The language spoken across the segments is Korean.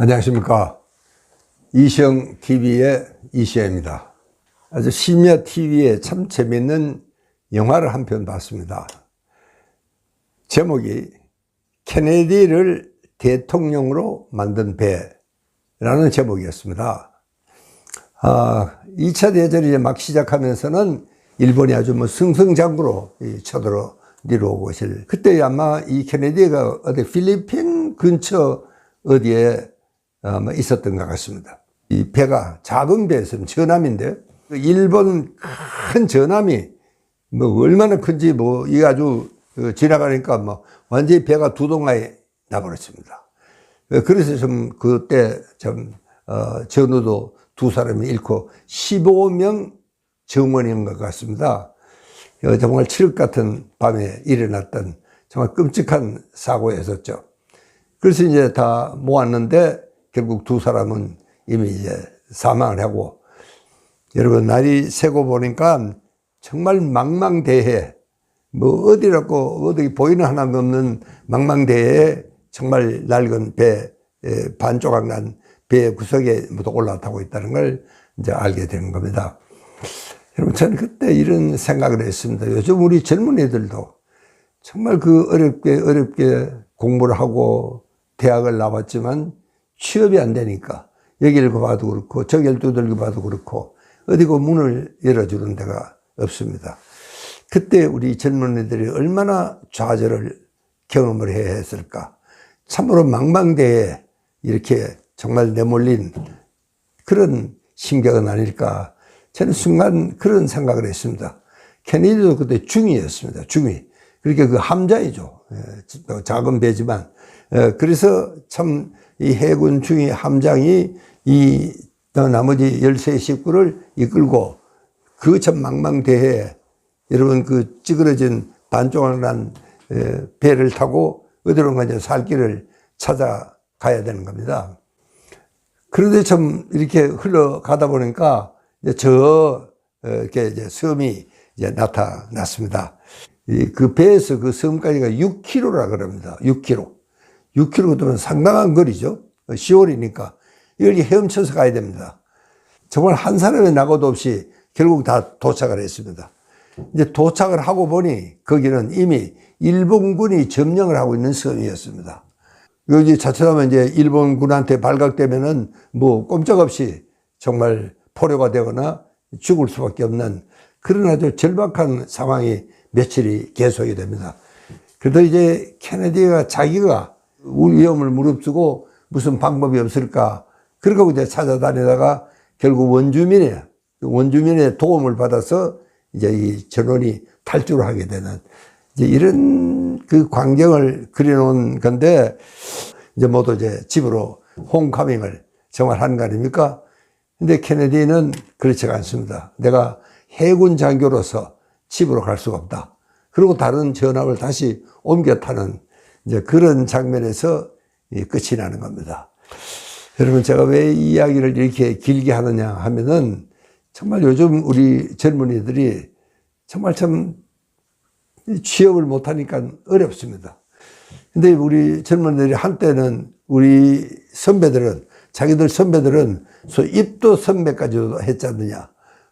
안녕하십니까. 이시영 TV의 이시영입니다. 아주 심야 TV에 참 재밌는 영화를 한 편 봤습니다. 제목이 케네디를 대통령으로 만든 배라는 제목이었습니다. 아, 2차 대전이 이제 막 시작하면서는 일본이 아주 뭐 승승장구로 이 쳐들어 내려오고 있을. 그때 아마 이 케네디가 어디 필리핀 근처 어디에 있었던 것 같습니다. 이 배가 작은 배였으면 전함인데 그 일본 큰 전함이 뭐 얼마나 큰지 뭐 이게 아주 그 지나가니까 뭐 완전히 배가 두 동아에 나버렸습니다. 그래서 좀 그때 좀 어, 전우도 두 사람이 잃고 15명 정원인 것 같습니다. 어, 정말 칠흑 같은 밤에 일어났던 정말 끔찍한 사고였었죠. 그래서 이제 다 모았는데 결국 두 사람은 이미 이제 사망을 하고 여러분 날이 새고 보니까 정말 망망대해 뭐 어디라고 어디 보이는 하나 없는 망망대해에 정말 낡은 배 반조각 난배 구석에 모두 올라타고 있다는 걸 이제 알게 되는 겁니다. 여러분 저는 그때 이런 생각을 했습니다. 요즘 우리 젊은이들도 정말 그 어렵게 어렵게 공부를 하고 대학을 나왔지만 취업이 안 되니까 여기를 봐도 그렇고 저기를 두들겨 봐도 그렇고 어디고 문을 열어주는 데가 없습니다. 그때 우리 젊은이들이 얼마나 좌절을 경험을 해야 했을까. 참으로 망망대해 이렇게 정말 내몰린 그런 심경은 아닐까. 저는 순간 그런 생각을 했습니다. 케네디도 그때 중위였습니다. 중위. 그러니까 그 함자이죠. 예, 작은 배지만. 예, 그래서 참 이 해군 중위 함장이 이 나머지 13 식구를 이끌고 그 참 망망대해 여러분 그 찌그러진 반쪽을 난 배를 타고 어디론가 이제 살 길을 찾아가야 되는 겁니다. 그런데 참 이렇게 흘러가다 보니까 이제 저 이렇게 이제 섬이 이제 나타났습니다. 그 배에서 그 섬까지가 6km라 그럽니다. 6km. 6km 되면 상당한 거리죠. 10월이니까. 이걸 헤엄쳐서 가야 됩니다. 정말 한 사람의 낙오도 없이 결국 다 도착을 했습니다. 이제 도착을 하고 보니 거기는 이미 일본군이 점령을 하고 있는 섬이었습니다. 여기 자칫하면 이제 일본군한테 발각되면은 뭐 꼼짝없이 정말 포로가 되거나 죽을 수밖에 없는 그런 아주 절박한 상황이 며칠이 계속이 됩니다. 그래도 이제 케네디가 자기가 위험을 무릅쓰고 무슨 방법이 없을까. 그러고 이제 찾아다니다가 결국 원주민의, 원주민의 도움을 받아서 이제 이 전원이 탈주를 하게 되는 이제 이런 그 광경을 그려놓은 건데 이제 모두 이제 집으로 홈카밍을 정말 하는 거 아닙니까? 근데 케네디는 그렇지가 않습니다. 내가 해군 장교로서 집으로 갈 수가 없다. 그리고 다른 전함을 다시 옮겨 타는 이제 그런 장면에서 끝이 나는 겁니다. 여러분, 제가 왜이 이야기를 이렇게 길게 하느냐 하면은 정말 요즘 우리 젊은이들이 정말 참 취업을 못하니까 어렵습니다. 근데 우리 젊은이들이 한때는 우리 선배들은 자기들 선배들은 소 입도 선배까지도 했지 않느냐.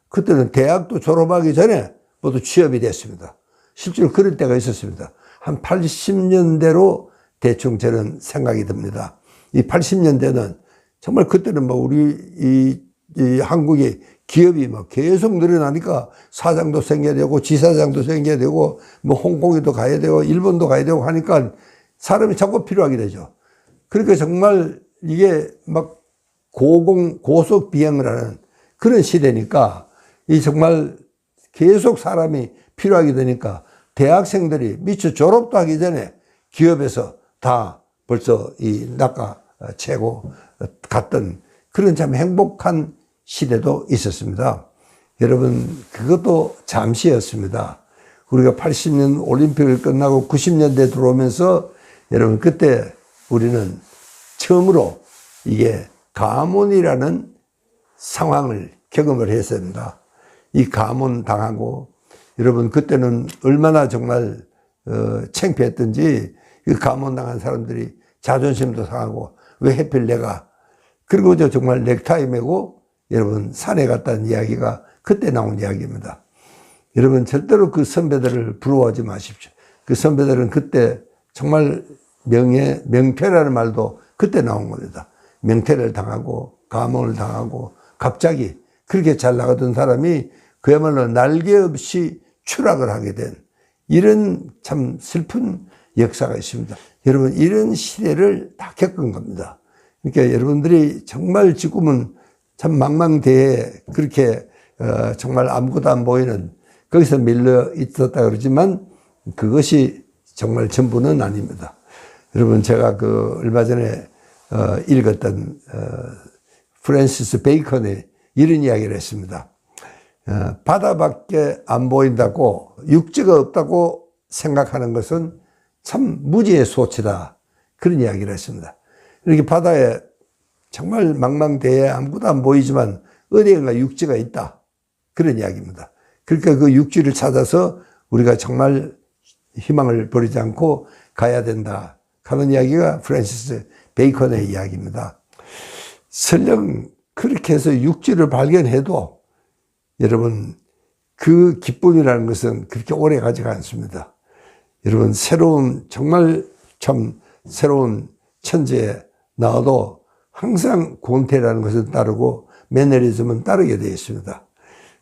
그때는 대학도 졸업하기 전에 모두 취업이 됐습니다. 실제로 그럴 때가 있었습니다. 한 80년대로 대충 저는 생각이 듭니다. 이 80년대는 정말 그때는 뭐 우리 이, 이 한국의 기업이 막 계속 늘어나니까 사장도 생겨야 되고 지사장도 생겨야 되고 뭐 홍콩에도 가야 되고 일본도 가야 되고 하니까 사람이 자꾸 필요하게 되죠. 그러니까 정말 이게 막 고공, 고속 비행을 하는 그런 시대니까 이 정말 계속 사람이 필요하게 되니까 대학생들이 미처 졸업도 하기 전에 기업에서 다 벌써 이 낚아채고 갔던 그런 참 행복한 시대도 있었습니다. 여러분, 그것도 잠시였습니다. 우리가 80년 올림픽을 끝나고 90년대 들어오면서 여러분, 그때 우리는 처음으로 이게 가문이라는 상황을 경험을 했습니다. 이 가문 당하고 여러분 그때는 얼마나 정말 어, 창피했던지 그 가문 당한 사람들이 자존심도 상하고 왜 하필 내가 그리고 저 정말 넥타이 메고 여러분 산에 갔다는 이야기가 그때 나온 이야기입니다. 여러분 절대로 그 선배들을 부러워하지 마십시오. 그 선배들은 그때 정말 명예, 명패라는 말도 그때 나온 겁니다. 명패를 당하고 감옥을 당하고 갑자기 그렇게 잘 나가던 사람이 그야말로 날개 없이 추락을 하게 된 이런 참 슬픈 역사가 있습니다. 여러분 이런 시대를 다 겪은 겁니다. 그러니까 여러분들이 정말 지금은 참 망망대해 그렇게 어, 정말 아무것도 안 보이는 거기서 밀려 있었다 그러지만 그것이 정말 전부는 아닙니다. 여러분 제가 그 얼마 전에 어, 읽었던 어, 프랜시스 베이컨이 이런 이야기를 했습니다. 어, 바다밖에 안 보인다고 육지가 없다고 생각하는 것은 참 무지의 소치다. 그런 이야기를 했습니다. 이렇게 바다에 정말 망망대해 아무것도 안 보이지만 어디엔가 육지가 있다. 그런 이야기입니다. 그러니까 그 육지를 찾아서 우리가 정말 희망을 버리지 않고 가야 된다. 하는 이야기가 프랜시스 베이컨의 이야기입니다. 설령 그렇게 해서 육지를 발견해도 여러분 그 기쁨이라는 것은 그렇게 오래 가지가 않습니다. 여러분 새로운 정말 참 새로운 천지에 나와도 항상 권태라는 것은 따르고 매너리즘은 따르게 되어 있습니다.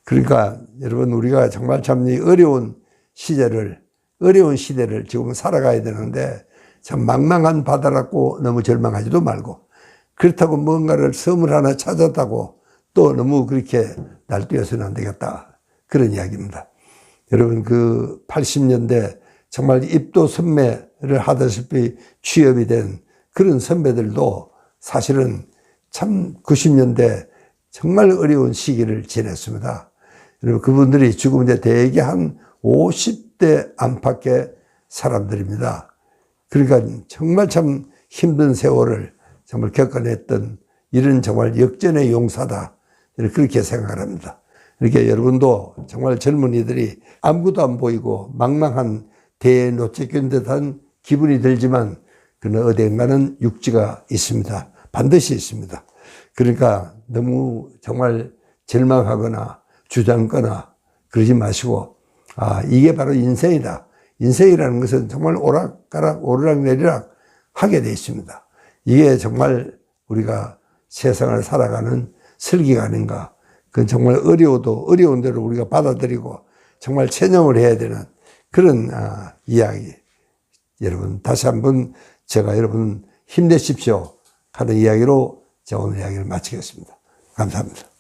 그러니까 여러분 우리가 정말 참 이 어려운 시절을 어려운 시대를 지금 살아가야 되는데 참 망망한 바다라고 너무 절망하지도 말고 그렇다고 뭔가를 섬을 하나 찾았다고 또 너무 그렇게 날뛰어서는 안 되겠다. 그런 이야기입니다. 여러분 그 80년대 정말 입도 선매를 하다시피 취업이 된 그런 선배들도 사실은 참 90년대 정말 어려운 시기를 지냈습니다. 여러분 그분들이 지금 이제 대개 한 50대 안팎의 사람들입니다. 그러니까 정말 참 힘든 세월을 정말 겪어냈던 이런 정말 역전의 용사다. 그렇게 생각을 합니다. 이렇게 여러분도 정말 젊은이들이 아무것도 안 보이고 망망한 대에 놓치긴 듯한 기분이 들지만 그는 어딘가는 육지가 있습니다. 반드시 있습니다. 그러니까 너무 정말 절망하거나 주장거나 그러지 마시고 아 이게 바로 인생이다. 인생이라는 것은 정말 오락가락 오르락내리락 하게 돼 있습니다. 이게 정말 우리가 세상을 살아가는 설기가 아닌가. 그건 정말 어려워도 어려운 대로 우리가 받아들이고 정말 체념을 해야 되는 그런 아, 이야기. 여러분 다시 한번 제가 여러분 힘내십시오 하는 이야기로 제가 오늘 이야기를 마치겠습니다. 감사합니다.